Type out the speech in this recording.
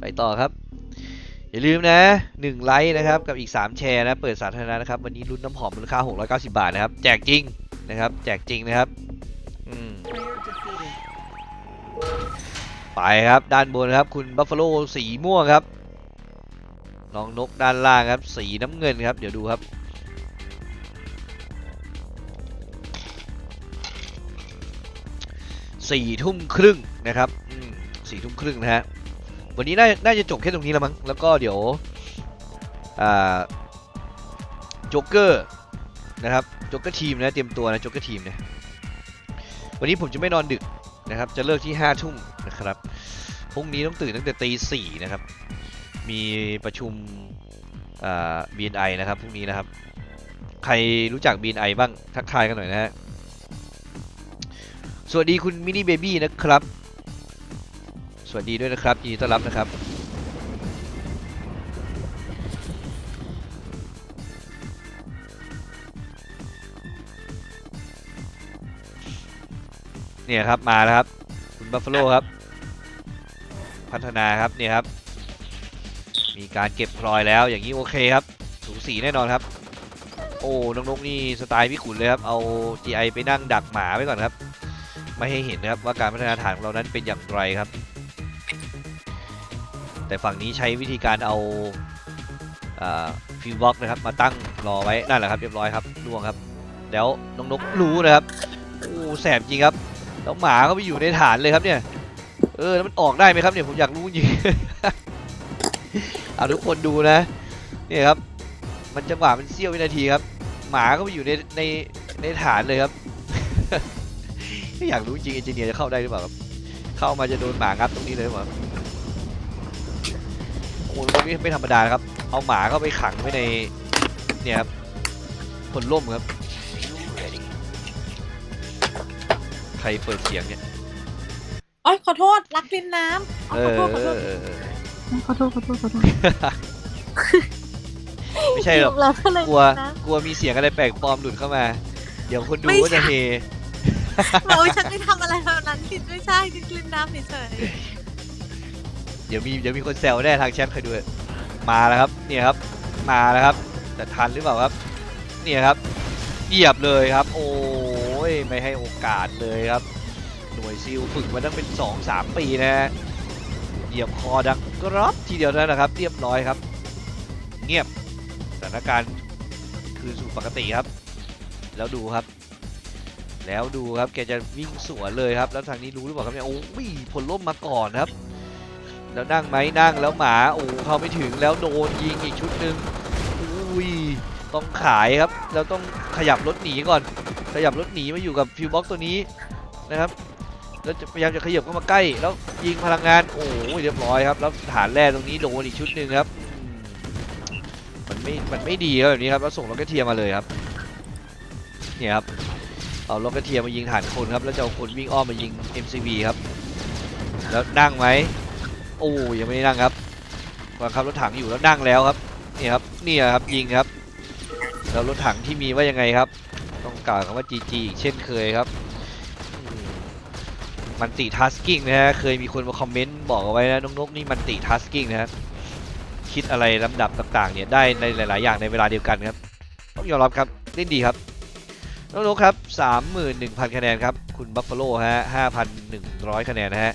ไปต่อครับ อย่าลืมนะ1ไลค์นะครับกับอีก 3 แชร์นะเปิดสาธารณะนะครับ วันนี้รุ่นน้ำหอมมูลค่า 690 บาทนะครับ แจกจริงนะครับ แจกจริงนะครับไปครับด้านบนครับ คุณบัฟฟาโลสีม่วงครับน้องนกด้านล่างครับ สีน้ำเงินครับ เดี๋ยวดูครับสี่ทุ่มครึ่งนะครับสี่ทุ่มครึ่งนะฮะ วันนี้น่าน่าจะจบแค่ตรงนี้แล้วมั้ง แล้วก็เดี๋ยวอ่าโจ๊กเกอร์นะครับโจ๊กเกอร์ทีมนะเตรียมตัวนะโจ๊กเกอร์ทีมเนี่ยวันนี้ผมจะไม่นอนดึกนะครับ จะเลิกที่ห้าทุ่มนะครับพรุ่งนี้ต้องตื่นตั้งแต่ตีสี่นะครับ มีประชุมอ่า BNI นะครับพรุ่งนี้นะครับ ใครรู้จัก BNI บ้างทักทายกันหน่อยนะฮะสวัสดีคุณมินิเบบี้นะครับ สวัสดีด้วยนะครับยินดีต้อนรับนะครับ เนี่ยครับมาแล้วครับ คุณบัฟฟาโลครับ พัฒนาครับเนี่ยครับ มีการเก็บพลอยแล้วอย่างนี้โอเคครับสูสีแน่นอนครับ โอ้น้องนกนี่สไตล์พี่ขุนเลยครับ เอา GI ไปนั่งดักหมาไว้ก่อนครับ ไม่ให้เห็นนะครับว่าการพัฒนาฐานของเรานั้นเป็นอย่างไรครับ แต่ฝั่งนี้ใช้วิธีการเอาฟิวบ็อกนะครับมาตั้งรอไว้นั่นแหละครับเรียบร้อยครับล่วงครับ แล้วน้องนกรู้นะครับโอ้แสบจริงครับแล้วหมาก็ไปอยู่ในฐานเลยครับเนี่ยเออแล้วมันออกได้ไหมครับเนี่ยผมอยากรู้จริงเอาทุกคนดูนะเนี่ยครับ มันจังหวะมันเสี้ยววินาทีครับ หมาก็ไปอยู่ในในในฐานเลยครับอยากรู้จริงเอนจิเนียร์จะเข้าได้หรือเปล่าครับเข้ามาจะโดนหมางับตรงนี้เลยหรือเปล่า โอ้โหตรงนี้ไม่ธรรมดานะครับ เอาหมาเข้าไปขังไว้ใน เนี่ยครับผลล่มครับ ใครเปิดเสียงเนี่ยโอ้ยขอโทษ รักริมน้ำเออ๋ออขอโทษเออเออขอโทษขอโทษขอโทษขอโทษไม่ใช่หรอกแล้วก็เลยกลัวนะกลัวมีเสียงอะไรแปลกปลอมหลุดเข้ามา เดี๋ยวคนดูไม่ก็จะใช่เฮโอ้ยฉันไม่ทำอะไรแบบนั้นผิดไม่ใช่ฉันริมน้ำเฉย เดี๋ยวมีเดี๋ยวมีคนแซวแน่ทางแชทใครดูมาแล้วครับเนี่ยครับมาแล้วครับแต่ทันหรือเปล่าครับเนี่ยครับเหยียบเลยครับ โอ้ยไม่ให้โอกาสเลยครับ หน่วยซิลฝึกมาตั้งเป็น 2-3 ปีนะฮะเหยียบคอดังกรอบทีเดียวนั่นนะครับ เรียบร้อยครับ เงียบสถานการณ์คือสู่ปกติครับ แล้วดูครับ แล้วดูครับแกจะวิ่งสวนเลยครับ แล้วทางนี้รู้หรือเปล่าครับเนี่ยโอ้ยผลล่มมาก่อนครับ แล้วนั่งไหมนั่งแล้วหมาโอ้เข้าไม่ถึงแล้วโดนยิงอีกชุดหนึ่งอุ้ยต้องขายครับแล้วต้องขยับรถหนีก่อน ขยับรถหนีมาอยู่กับฟิวบ็อกตัวนี้นะครับแล้วพยายามจะขยับเข้ามาใกล้แล้วยิงพลังงานโอ้ยเรียบร้อยครับแล้วฐานแรกตรงนี้โดนอีกชุดหนึ่งครับมันไม่มันไม่ดีครับแบบนี้ครับแล้วส่งล็อกเกเทียร์มาเลยครับเนี่ยครับเอาล็อกเกเทียร์มายิงฐานคนครับแล้วจะเอาคนวิ่งอ้อมมายิง MCV ครับแล้วนั่งไหม โอ้ยังไม่ได้นั่งครับวางขับรถถังอยู่แล้วนั่งแล้วครับนี่ครับนี่ครับยิงครับแล้วรถถังที่มีว่ายังไงครับ ต้องกล่าวคำว่า GG อีกเช่นเคยครับมันติทัสกิ้งนะฮะเคยมีคนมาคอมเมนต์บอกเอาไว้นะน้องนกนี่มันติทัสกิ้งนะฮะคิดอะไรลำดับต่างๆเนี่ยได้ในหลาย ๆ อย่างในเวลาเดียวกันครับต้องยอมรับครับเล่นดีครับน้องนกครับ 31,000 คะแนนครับ คุณบัฟฟาโลฮะ 5,100 คะแนนนะฮะ